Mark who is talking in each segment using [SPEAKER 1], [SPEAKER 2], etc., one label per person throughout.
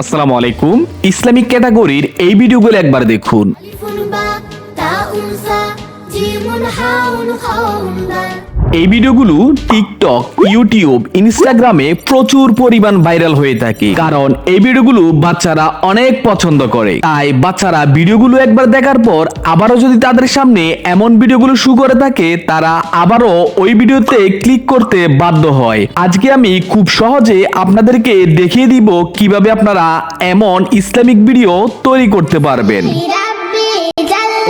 [SPEAKER 1] আসসালামু আলাইকুম। ইসলামিক ক্যাটাগরির এই ভিডিওগুলো একবার দেখুন। এই ভিডিওগুলো টিকটক, ইউটিউব, ইনস্টাগ্রামে প্রচুর পরিমাণ ভাইরাল হয়ে থাকে। কারণ এই ভিডিওগুলো বাচ্চারা অনেক পছন্দ করে। তাই বাচ্চারা ভিডিওগুলো একবার দেখার পর আবারও যদি তাদের সামনে এমন ভিডিওগুলো শু করে থাকে, তারা আবারও ওই ভিডিওতে ক্লিক করতে বাধ্য হয়। আজকে আমি খুব সহজে আপনাদেরকে দেখিয়ে দিব কীভাবে আপনারা এমন ইসলামিক ভিডিও তৈরি করতে পারবেন।
[SPEAKER 2] হ্যাঁ,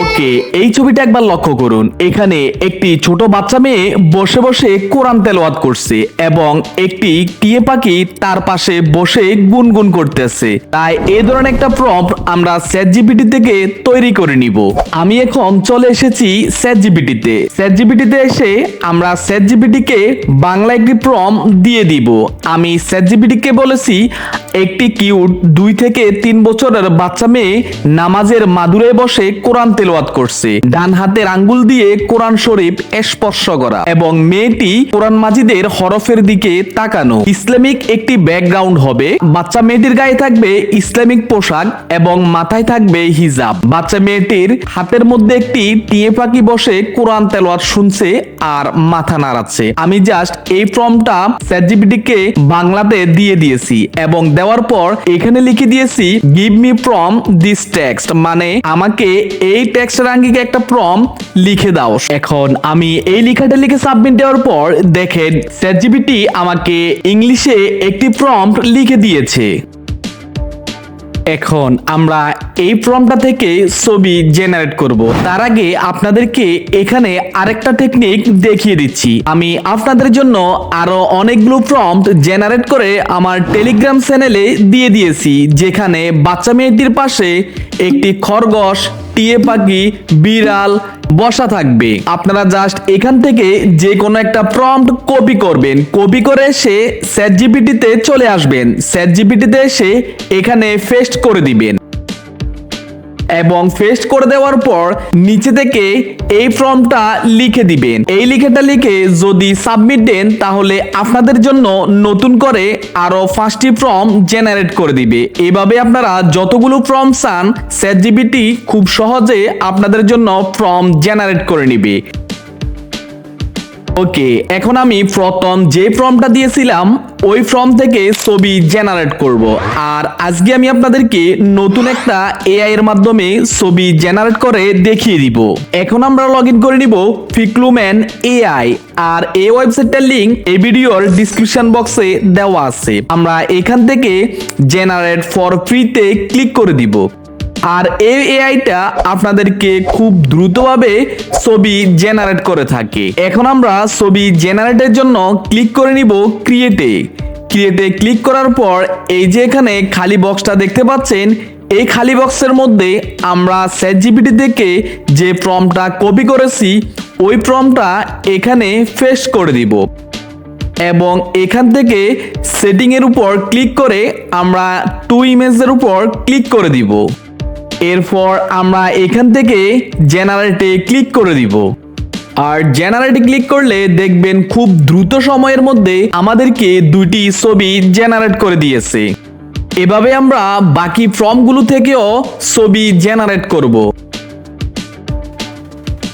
[SPEAKER 1] ওকে, এই ছবিটা একবার লক্ষ্য করুন। এখানে একটি ছোট বাচ্চা মেয়ে বসে বসে কোরআন তেলাওয়াত করছে এবং একটি টিয়ে পাখি তার পাশে বসে গুনগুন করতেছে। তাই এই ধরনের একটা প্রম্পট আমরা স্যাট জিপিটি থেকে তৈরি করে নিব। আমি এখন চলে এসেছি স্যাট জিপিটিতে স্যাট জিপিটিতে এসে আমরা স্যাট জিপিটিকে বাংলা একটি প্রম দিয়ে দিব। আমি স্যাট জিপিটিকে বলেছি একটি কিউট দুই থেকে তিন বছরের বাচ্চা মেয়ে নামাজের মাদুরে বসে কোরআন তেলোয়াত করছে। ডান হাতের আঙ্গুল দিয়ে কোরআন শরীফ স্পর্শ করা এবং মেয়েটি কোরআন মাজিদের হরফের দিকে তাকানো। ইসলামিক একটি ব্যাকগ্রাউন্ড হবে। বাচ্চা মেয়েটির গায়ে থাকবে ইসলামিক পোশাক এবং মাথায় থাকবে হিজাব। বাচ্চা মেয়েটির হাতের মধ্যে একটি টিয়ে পাখি বসে কোরআন তেলোয়াত শুনছে আর মাথা নাড়াচ্ছে। আমি জাস্ট এই ফর্মটা চ্যাটজিপিটিকে বাংলাতে দিয়ে দিয়েছি এবং দেওয়ার পর এখানে লিখে দিয়েছি give me from this text মানে আমাকে এই টেক্সটের আঙ্গিকে একটা ফ্রম লিখে দাও। এখন আমি এই লেখাটা লিখে সাবমিট দেওয়ার পর দেখেন চ্যাটজিপিটি আমাকে ইংলিশে একটি প্রম্পট লিখে দিয়েছে। এখন আমরা এই ফর্মটা থেকে ছবি জেনারেট করব। তার আগে আপনাদেরকে এখানে আরেকটা টেকনিক দেখিয়ে দিচ্ছি। আমি আপনাদের জন্য আরও অনেকগুলো প্রম্পট জেনারেট করে আমার টেলিগ্রাম চ্যানেলে দিয়ে দিয়েছি, যেখানে বাচ্চা মেয়েটির পাশে একটি খরগোশ টিয়ে পাখি, বিড়াল, বসা থাকবে। আপনারা জাস্ট এখান থেকে যে কোনো একটা প্রম্পট কপি করবেন। কপি করে সে স্যাট জিপিটিতে চলে আসবেন। স্যাট জিপিটিতে এসে এখানে ফেস্ট করে দিবেন। এবং ফেস্ট করে দেওয়ার পর নিচে থেকে এই ফর্মটা লিখে দিবেন। এই লিখেটা লিখে যদি সাবমিট দেন, তাহলে আপনাদের জন্য নতুন করে আরও পাঁচটি ফর্ম জেনারেট করে দিবে। এভাবে আপনারা যতগুলো ফর্ম চান স্যাট জিবিটি খুব সহজে আপনাদের জন্য ফর্ম জেনারেট করে নিবে। ওকে এখন আমি প্রথম যে ফর্মটা দিয়েছিলাম, ওই ফর্ম থেকে ছবি জেনারেট করব। আর আজকে আমি আপনাদেরকে নতুন একটা এআই এর মাধ্যমে ছবি জেনারেট করে দেখিয়ে দিব। এখন আমরা লগ ইন করে নিব ফিক্লুম্যান এআই আর এই ওয়েবসাইটটার লিংক এই ভিডিওর ডিসক্রিপশন বক্সে দেওয়া আছে। আমরা এখান থেকে জেনারেট ফর ফ্রিতে ক্লিক করে দিব। আর এই এআইটা আপনাদেরকে খুব দ্রুতভাবে ছবি জেনারেট করে থাকে। এখন আমরা ছবি জেনারেটের জন্য ক্লিক করে নিব ক্রিয়েটে ক্রিয়েটে ক্লিক করার পর এই যে এখানে খালি বক্সটা দেখতে পাচ্ছেন, এই খালি বক্সের মধ্যে আমরা স্যাট জিপিটি থেকে যে ফর্মটা কপি করেছি, ওই ফর্মটা এখানে ফেস্ট করে দিব। এবং এখান থেকে সেটিংয়ের উপর ক্লিক করে আমরা টু ইমেজের উপর ক্লিক করে দিব। এরপর আমরা এখান থেকে জেনারেটে ক্লিক করে দিব। আর জেনারেটে ক্লিক করলে দেখবেন খুব দ্রুত সময়ের মধ্যে আমাদেরকে দুইটি ছবি জেনারেট করে দিয়েছে। এভাবে আমরা বাকি ফর্মগুলো থেকেও ছবি জেনারেট করব।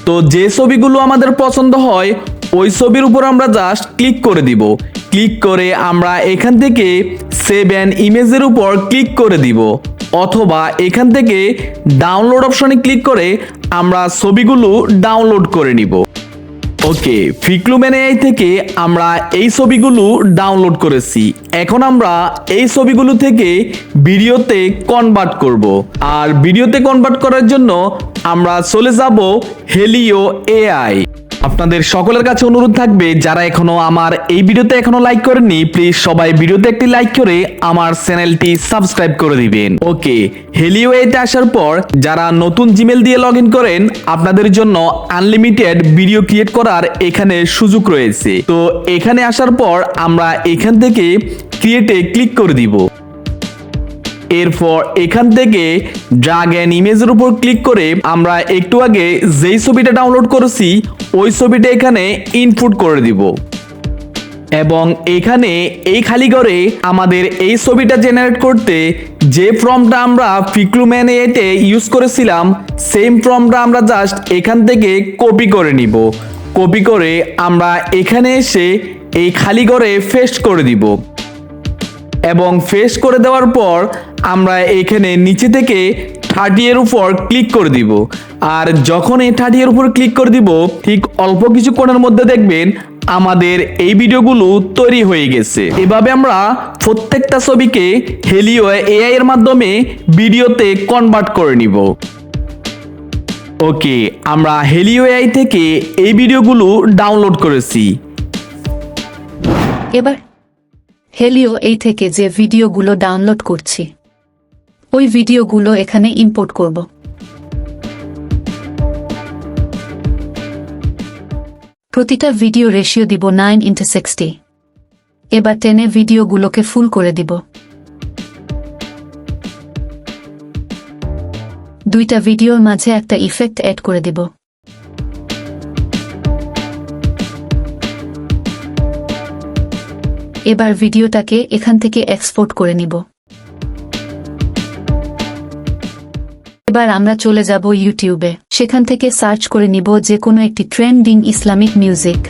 [SPEAKER 1] তো যে ছবিগুলো আমাদের পছন্দ হয়, ওই ছবির উপর আমরা জাস্ট ক্লিক করে দিব। ক্লিক করে আমরা এখান থেকে সেভ ইমেজের উপর ক্লিক করে দিব। অথবা এখান থেকে ডাউনলোড অপশনে ক্লিক করে আমরা ছবিগুলো ডাউনলোড করে নিব। ওকে ফিক্লুম্যান এআই থেকে আমরা এই ছবিগুলো ডাউনলোড করেছি। এখন আমরা এই ছবিগুলো থেকে ভিডিওতে কনভার্ট করব। আর ভিডিওতে কনভার্ট করার জন্য আমরা চলে যাব হেলিও এআই আপনাদের সকলের কাছে অনুরোধ থাকবে, যারা এখনও আমার এই ভিডিওতে এখনও লাইক করেননি প্লিজ সবাই ভিডিওতে একটি লাইক করে আমার চ্যানেলটি সাবস্ক্রাইব করে দিবেন। ওকে হেলিও আসার পর যারা নতুন জিমেল দিয়ে লগ করেন, আপনাদের জন্য আনলিমিটেড ভিডিও ক্রিয়েট করার এখানে সুযোগ রয়েছে। তো এখানে আসার পর আমরা এখান থেকে ক্রিয়েটে ক্লিক করে দিব। এরপর এখান থেকে ড্রাগ অ্যান্ড ইমেজের উপর ক্লিক করে আমরা একটু আগে যেই ছবিটা ডাউনলোড করেছি, ওই ছবিটা এখানে ইনপুট করে দিব। এবং এখানে এই খালি ঘরে আমাদের এই ছবিটা জেনারেট করতে যে ফর্মটা আমরা ফিক্লুম্যান এতে ইউজ করেছিলাম সেম ফর্মটা আমরা জাস্ট এখান থেকে কপি করে নিব। কপি করে আমরা এখানে এসে এই খালি ঘরে ফেস্ট করে দিব। এবং ফেস করে দেওয়ার পর আমরা এখানে নিচে থেকে থার্টি এর উপর ক্লিক করে দিব। আর যখন এই থার্টি এর উপর ক্লিক করে দিব, ঠিক অল্প কিছুক্ষণের মধ্যে দেখবেন আমাদের এই ভিডিওগুলো তৈরি হয়ে গেছে। এভাবে আমরা প্রত্যেকটা ছবিকে হেলিও এআই এর মাধ্যমে ভিডিওতে কনভার্ট করে নিব। ওকে, আমরা হেলিও এআই থেকে এই ভিডিওগুলো ডাউনলোড করেছি।
[SPEAKER 3] এবার হেলিও এই থেকে যে ভিডিওগুলো ডাউনলোড করছি। ওই ভিডিওগুলো এখানে ইম্পোর্ট করব। প্রতিটা ভিডিও রেশিও দিব নাইন ইন্টু সিক্সটি। এবার টেনে ভিডিওগুলোকে ফুল করে দিব। দুইটা ভিডিওর মাঝে একটা ইফেক্ট অ্যাড করে দিব। এবার ভিডিওটাকে এখান থেকে এক্সপোর্ট করে নিব। এবার আমরা চলে যাব ইউটিউবে সেখান থেকে সার্চ করে নিব যে কোনো একটি ট্রেন্ডিং ইসলামিক মিউজিক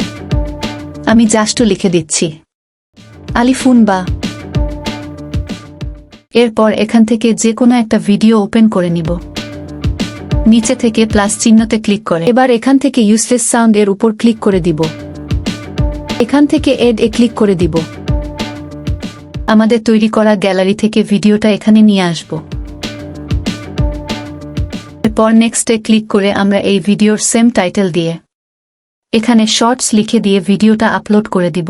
[SPEAKER 3] আমি জাস্ট লিখে দিচ্ছি। আলিফুন বা এরপর এখান থেকে যে কোনো একটা ভিডিও ওপেন করে নিব। নিচে থেকে প্লাস চিহ্নতে ক্লিক করে। এবার এখান থেকে ইউসলেস সাউন্ড এর উপর ক্লিক করে দিব। এখান থেকে এড এ ক্লিক করে দিব। আমাদের তৈরি করা গ্যালারি থেকে ভিডিওটা এখানে নিয়ে আসব। এরপর নেক্সটে ক্লিক করে আমরা এই ভিডিওর সেম টাইটেল দিয়ে এখানে শর্টস লিখে দিয়ে ভিডিওটা আপলোড করে দিব।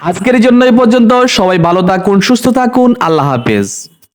[SPEAKER 1] আজকের জন্য এই পর্যন্ত। সবাই ভালো থাকুন, সুস্থ থাকুন। আল্লাহ হাফেজ।